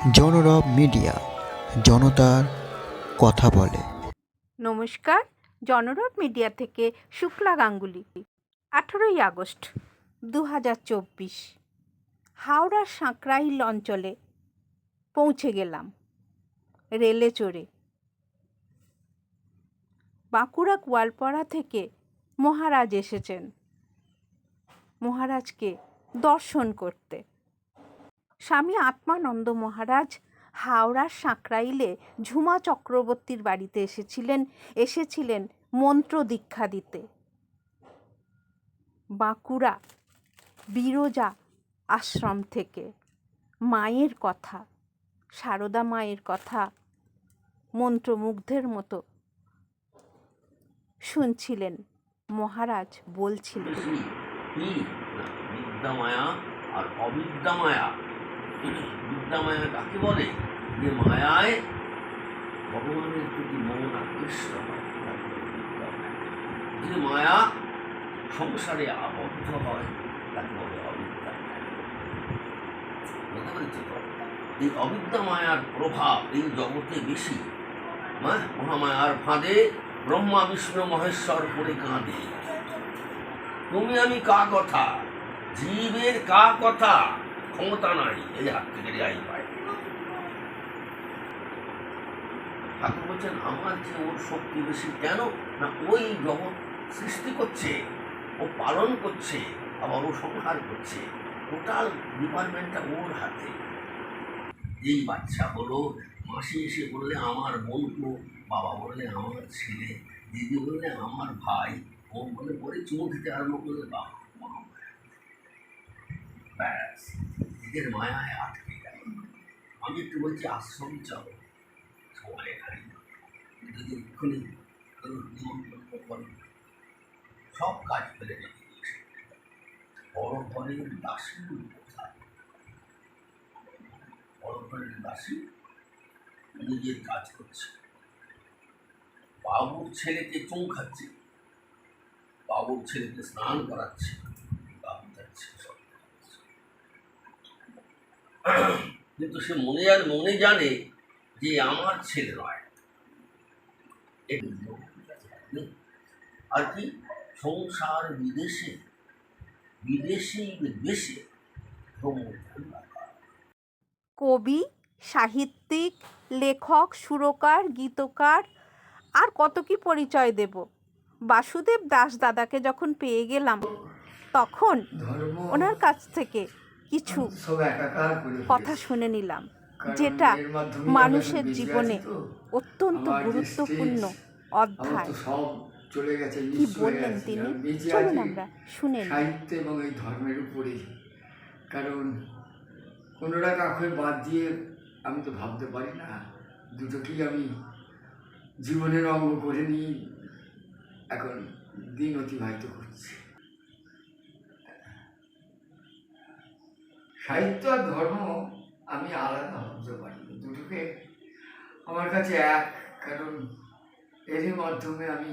জনরব media, জনতার কথা বলে। নমস্কার, জনরব মিডিয়া থেকে শুক্লা গাঙ্গুলি। আঠেরোই আগস্ট দু হাজার চব্বিশ। হাওড়ার সাঁকরাইল অঞ্চলে পৌঁছে গেলাম, রেলে চড়ে। বাঁকুড়া গোয়ালপাড়া থেকে মহারাজ এসেছেন। মহারাজকে দর্শন করতে। স্বামী আত্মানন্দ মহারাজ হাওড়ার সাঁকরাইলে ঝুমা চক্রবর্তীর বাড়িতে এসেছিলেন এসেছিলেন মন্ত্র দীক্ষা দিতে বাঁকুড়া বিরজা আশ্রম থেকে মায়ের কথা সারদা মায়ের কথা মন্ত্রমুগ্ধের মতো শুনছিলেন মহারাজ বলছিলেন বিদ্যামায়া কাকে বলে? যে মায়ায় ভগবানের প্রতি মন আকৃষ্ট হয়। যে মায়া সংসারে আবদ্ধ হয়, তাকে বলে অবিদ্যামায়া বুঝতে পেরেছি এই অবিদ্যা মায়ার প্রভাব এই জগতে বেশি। মহামায়ার ফাঁদে ব্রহ্মা, বিষ্ণু, মহেশ্বর পড়ে কাঁদে। তুমি আমি কা কথা? জীবের কা কথা? ক্ষমতা নাই এই হাত থেকে রেহাই পায়। ঠাকুর বলছেন, আমার যে ওর শক্তি বেশি কেন? না, ওই জগৎ সৃষ্টি করছে, ও পালন করছে, আবার ও সংহার করছে। টোটাল ডিপার্টমেন্টটা ওর হাতে। এই বাচ্চা হলো, মাসি এসে বললে, আমার বন্ধু বাবা বললে, আমার ছেলে, দিদি বললে, আমার ভাই, বোন বলে পরে চুমু দিতে আরম্ভ করলে বাবা। ব্যাস। এদের মায়ায় আটকে গেল। আমি একটু বলছি, আশ্রম চলো সবাই এখানে। যদি এক্ষুনি কেউ নিমন্ত্রণ করে, সব কাজ ফেলে রেখে বড় ঘরের দাসী কোথায় বড় ঘরের দাসী নিজের কাজ করছে। বাবুর ছেলেকে চুম খাচ্ছে। বাবুর ছেলেকে স্নান করাচ্ছে। বাবু যাচ্ছে। সব। কিন্তু সে মনে আর মনে জানে যে আমার ছেলে নয়। আর কি? সংসার বিদেশে বিদেশি দেশে ভ্রমণ রাখা কবি সাহিত্যিক লেখক সুরকার গীতকার আর কত কি পরিচয় দেব? বাসুদেব দাস দাদাকে যখন পেয়ে গেলাম তখন ওনার কাছ থেকে কিছু কথা শুনে নিলাম যেটা মানুষের জীবনে অত্যন্ত গুরুত্বপূর্ণ অধ্যায়। সব চলে গেছে কি বললেন তিনি? চলুন আমরা শুনে সাহিত্য এবং এই ধর্মের উপরেই। কারণ কোনোটা কাউকে বাদ দিয়ে আমি তো ভাবতে পারি না দুটোকেই আমি জীবনের অঙ্গ করে নিয়ে এখন দিন অতিবাহিত করছি। সাহিত্য আর ধর্ম আমি আলাদা ভাবতে পারি। দুটোকে আমার কাছে এক, কারণ এরই মাধ্যমে আমি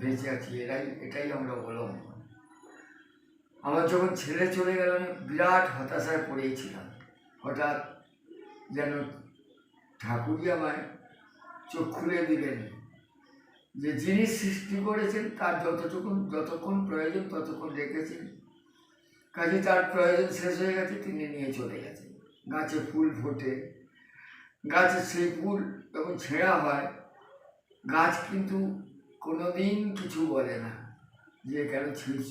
বেঁচে আছি, এরাই, এটাই আমরা অবলম্বন আমার যখন ছেলে চলে গেল, আমি বিরাট হতাশায় পড়েছিলাম হঠাৎ যেন ঠাকুরই আমায় চোখ খুলে দিলেন যে যিনি সৃষ্টি করেছেন, তার যতটুকু যতক্ষণ প্রয়োজন ততক্ষণ রেখেছেন কাজে তার প্রয়োজন শেষ হয়ে গেছে, তিনি নিয়ে চলে গেছে গাছে ফুল ফোটে। গাছে সেই ফুল যখন ছেঁড়া হয়, গাছ কিন্তু কোনো দিন কিছু বলে না যে, কেন ছিঁড়ছ?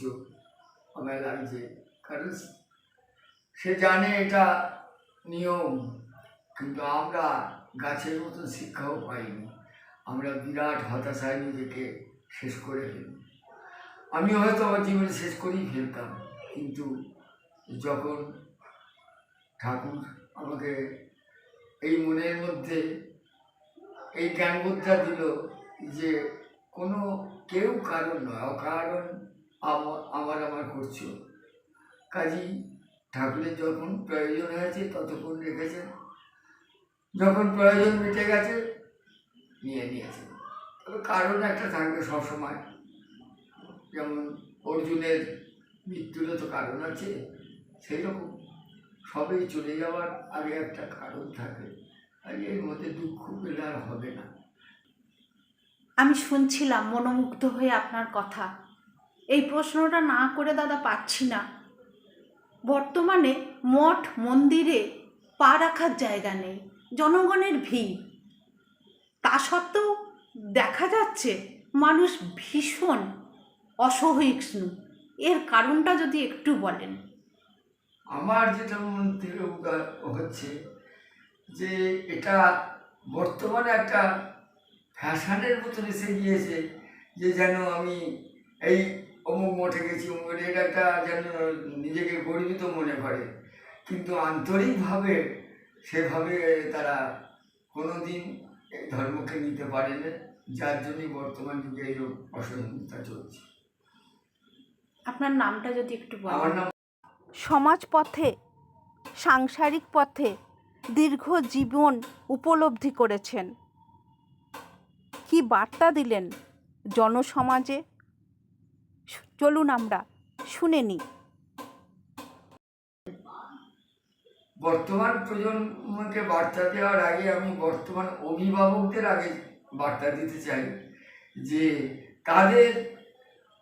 আমায় লাগছে। কারণ সে জানে এটা নিয়ম, কিন্তু আমরা গাছের মতন শিক্ষাও পাইনি। আমরা বিরাট হতাশায় নিজেকে শেষ করে ফেলি। আমি হয়তো আমার জীবনে শেষ করেই ফেলতাম। কিন্তু যখন ঠাকুর আমাকে এই মনের মধ্যে, এই জ্ঞানবোধটা দিল যে কোনো কেউ কারণ নয়, অকারণ আমার আমার আমার করছ। কাজী ঠাকুরের যখন প্রয়োজন হয়েছে ততক্ষণ রেখেছেন যখন প্রয়োজন মিটে গেছে, নিয়ে নিয়েছে। তবে কারণ একটা থাকবে সবসময়। যেমন অর্জুনের মৃত্যুরও তো কারণ আছে, সেই রকম। সবই চলে যাওয়ার আগে একটা কারণ থাকে আর এর মধ্যে দুঃখ পেলে আর হবে না। আমি শুনছিলাম মনোমুগ্ধ হয়ে আপনার কথা। এই প্রশ্নটা না করে দাদা পাচ্ছি না। বর্তমানে মঠ, মন্দিরে পা রাখার জায়গা নেই, জনগণের ভিড়। তা সত্ত্বেও দেখা যাচ্ছে মানুষ ভীষণ অসহিষ্ণু। এর কারণটা যদি একটু বলেন। আমার যেটা মন থেকে হচ্ছে যে এটা বর্তমানে একটা ফ্যাশনের মতন এসে গিয়েছে যে যেন আমি এই অমুক মঠে গেছি, অমুক এটা একটা যেন নিজেকে গর্বিত মনে করে। কিন্তু আন্তরিকভাবে সেভাবে তারা কোনো দিন ধর্মকে নিতে পারে না যার জন্যই বর্তমান যুগে এই অসহিষ্ণুতা চলছে। আপনার নামটা যদি একটু বলেন। সমাজ পথে সাংসারিক পথে দীর্ঘ জীবন উপলব্ধি করেছেন। কি বার্তা দিলেন জনসমাজে? চলুন আমরা শুনে নিই। বর্তমান প্রজন্মকে বার্তা দেওয়ার আগে আমি বর্তমান অভিভাবকদের আগে বার্তা দিতে চাই যে তাদের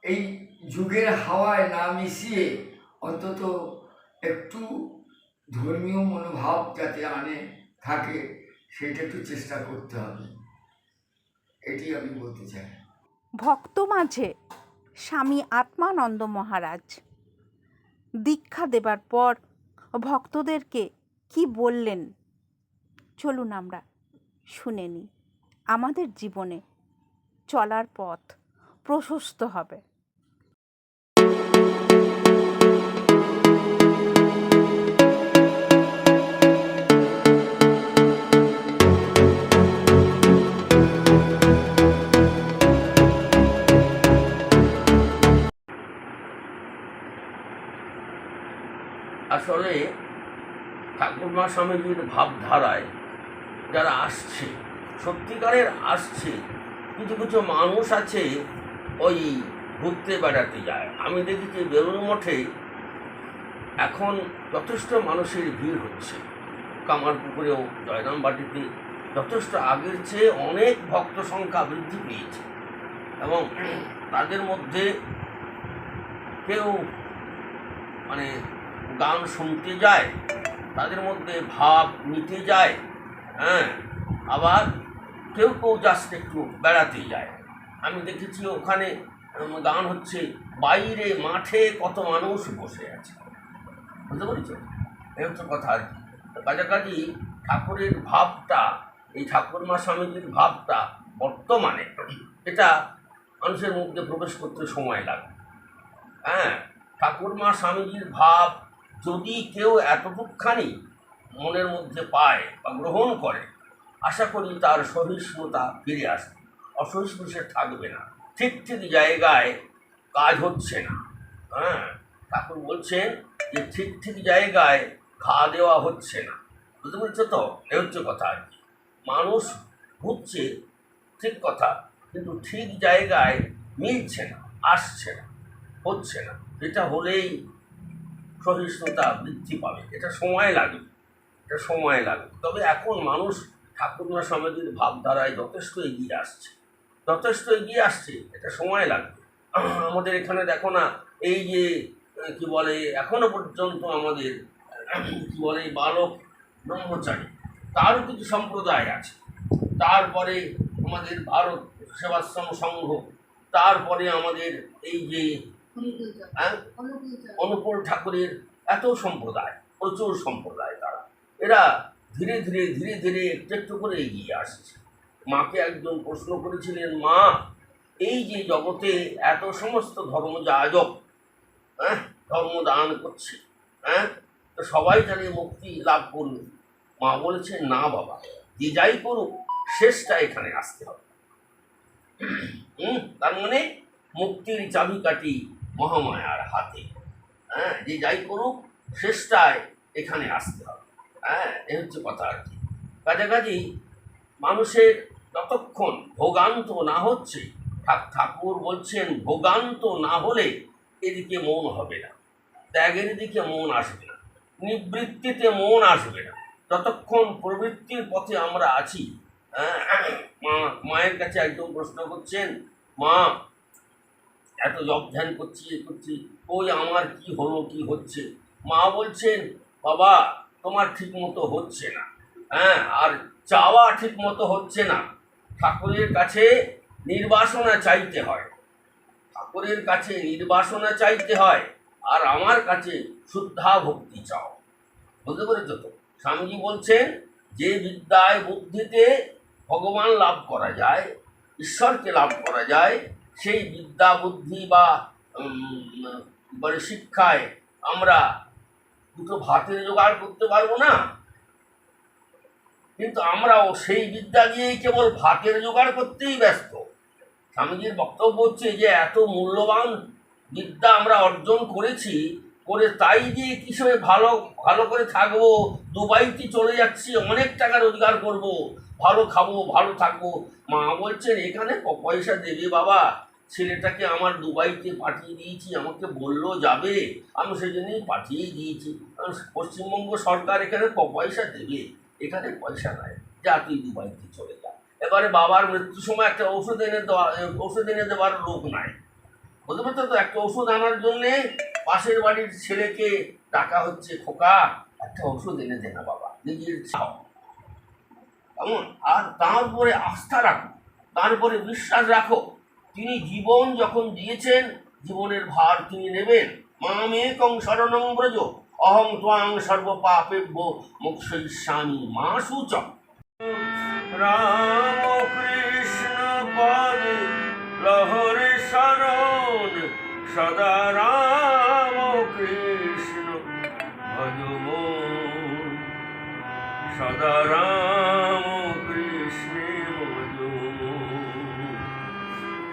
এই যুগের হাওয়ায় না মিশিয়ে অন্তত একটু ধর্মীয় মনোভাব যাতে আনে, থাকে, সেটা একটু চেষ্টা করতে হবে। এটি আমি বলতে চাই। ভক্ত মাঝে স্বামী আত্মানন্দ মহারাজ দীক্ষা দেবার পর ভক্তদেরকে কি বললেন? চলুন আমরা শুনে নিই। আমাদের জীবনে চলার পথ প্রশস্ত হবে। আসলে ঠাকুরমা স্বামীজির ভাবধারায় যারা আসছে, সত্যিকারের আসছে, কিছু কিছু মানুষ আছে, ওই ঘুরতে বেড়াতে যায়। আমি দেখেছি বেলুন মঠে এখন যথেষ্ট মানুষের ভিড় হচ্ছে। কামার কামারপুকুরেও জয়রামবাটিতে যথেষ্ট আগের চেয়ে অনেক ভক্ত সংখ্যা বৃদ্ধি পেয়েছে এবং তাদের মধ্যে কেউ মানে গান শুনতে যায়, তাদের মধ্যে ভাব নিতে যায় হ্যাঁ আবার কেউ কেউ জাস্ট একটু বেড়াতে যায়। আমি দেখেছি ওখানে গান হচ্ছে, বাইরে মাঠে কত মানুষ বসে আছে। বুঝতে পেরেছ? এই হচ্ছে কথা। আর কি কাছাকাছি ঠাকুরের ভাবটা, এই ঠাকুরমা স্বামীজির ভাবটা বর্তমানে, এটা মানুষের মধ্যে প্রবেশ করতে সময় লাগে। হ্যাঁ ঠাকুরমা স্বামীজির ভাব যদি কেউ এতটুকখানি মনের মধ্যে পায় বা গ্রহণ করে, আশা করি তার সহিষ্ণুতা ফিরে আসবে। অসহিষ্ণু সে থাকবে না। ঠিক ঠিক জায়গায় কাজ হচ্ছে না। হ্যাঁ ঠাকুর বলছেন যে ঠিক ঠিক জায়গায় খাওয়া দেওয়া হচ্ছে না। বুঝতে পেরেছ তো? এ হচ্ছে কথা আর কি। মানুষ ঘুরছে ঠিক কথা, কিন্তু ঠিক জায়গায় মিলছে না, আসছে না, হচ্ছে না। এটা হলেই সহিষ্ণুতা বৃদ্ধি পাবে। এটা সময় লাগবে। এটা সময় লাগবে। তবে এখন মানুষ ঠাকুরমা সমাজের ভাবধারায় যথেষ্ট এগিয়ে আসছে। যথেষ্ট এগিয়ে আসছে। এটা সময় লাগবে। আমাদের এখানে দেখো না, এই যে কি বলে, এখনও পর্যন্ত আমাদের, কি বলে বালক ব্রহ্মচারী, তারও কিছু সম্প্রদায় আছে। তারপরে আমাদের ভারত সেবাশ্রম সংঘ, তারপরে আমাদের এই যে হ্যাঁ? অনুকূল ঠাকুরের এত সম্প্রদায়, প্রচুর সম্প্রদায় তারা। এরা ধীরে ধীরে ধীরে ধীরে একটু একটু করে এগিয়ে আসছে। মাকে একজন প্রশ্ন করেছিলেন, মা, এই যে জগতে এত সমস্ত ধর্ম যাজক হ্যাঁ ধর্মদান করছে হ্যাঁ তো সবাই তাহলে মুক্তি লাভ করবে? মা বলেছে, না বাবা, যে যাই করুক, শেষটা এখানে আসতে হবে। হুম, তার মানে মুক্তির চাবিকাঠি মহামায়ার হাতে। হ্যাঁ যে যাই করুক শেষটায় এখানে আসতে হবে। হ্যাঁ এ হচ্ছে কথা আর কি। কাছাকাছি মানুষের যতক্ষণ ভোগান্ত না হচ্ছে ঠাকুর বলছেন ভোগান্ত না হলে এদিকে মন হবে না। ত্যাগের দিকে মন আসবে না। নিবৃত্তিতে মন আসবে না। যতক্ষণ প্রবৃত্তির পথে আমরা আছি হ্যাঁ, মায়ের কাছে একদম প্রশ্ন করছেন মা এত জব ধ্যান করছি, এ করছি ওই আমার কি হলো, কি হচ্ছে? মা বলছেন, বাবা, তোমার ঠিক মতো হচ্ছে না। হ্যাঁ আর চাওয়া ঠিক মতো হচ্ছে না। ঠাকুরের কাছে নির্বাসনা চাইতে হয়। ঠাকুরের কাছে নির্বাসনা চাইতে হয়, আর আমার কাছে শুদ্ধা ভক্তি চাও। বুঝতে পেরেছ তো? স্বামীজি বলছেন, যে বিদ্যায় বুদ্ধিতে ভগবান লাভ করা যায়, ঈশ্বরকে লাভ করা যায় সেই বিদ্যা বুদ্ধি বা মানে শিক্ষায় আমরা দুটো ভাতের জোগাড় করতে পারব না। কিন্তু আমরাও সেই বিদ্যা দিয়েই কেবল ভাতের জোগাড় করতেই ব্যস্ত। স্বামীজির বক্তব্য হচ্ছে যে, এত মূল্যবান বিদ্যা আমরা অর্জন করেছি, করে তাই দিয়ে কিসবে ভালো ভালো করে থাকব, দুবাইতে চলে যাচ্ছি, অনেক টাকা রোজগার করব, ভালো খাব, ভালো থাকব। মা বলছেন, এখানে পয়সা দেবে বাবা। ছেলেটাকে আমার দুবাইতে পাঠিয়ে দিয়েছি, আমাকে বলল যাবে। আমি সেই জন্যই পাঠিয়ে দিয়েছি পশ্চিমবঙ্গ সরকার এখানে ক পয়সা দেবে, এখানে পয়সা নাই। যা তুই দুবাইতে চলে যা। এবারে বাবার মৃত্যুর সময় একটা ওষুধ এনে দেওয়া ওষুধ এনে দেওয়ার লোক নাই। বুঝতে পারছ তো? একটা ওষুধ আনার জন্যে পাশের বাড়ির ছেলেকে টাকা হচ্ছে খোকা। একটা ওষুধ এনে দে না বাবা, নিজের চাও কেমন? আর তার উপরে আস্থা রাখো তার উপরে বিশ্বাস রাখো। তিনি জীবন যখন দিয়েছেন, জীবনের ভার তিনি নেবেন। মা মামেকং শরণং ব্রজ, অহং ত্বাং সর্বপাপেভ্য মোক্ষয়িষ্যামি মা সূচক রাম কৃষ্ণ পদে লহরে শরণ, সদা রাম কৃষ্ণ ভজম সদা রাম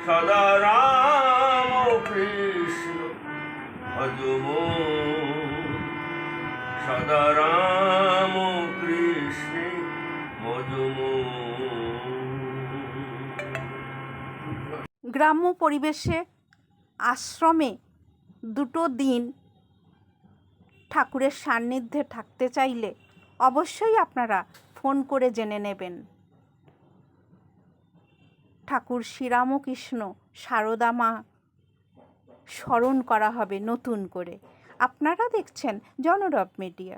সদা রাম কৃষ্ণ ভজম সদা রাম কৃষ্ণ ভজম গ্রাম্য পরিবেশে আশ্রমে দুটো দিন ঠাকুরের সান্নিধ্যে থাকতে চাইলে অবশ্যই আপনারা ফোন করে জেনে নেবেন। ঠাকুর শ্রীরামকৃষ্ণ সারদা মা স্মরণ করা হবে নতুন করে। আপনারা দেখছেন জনরব মিডিয়া।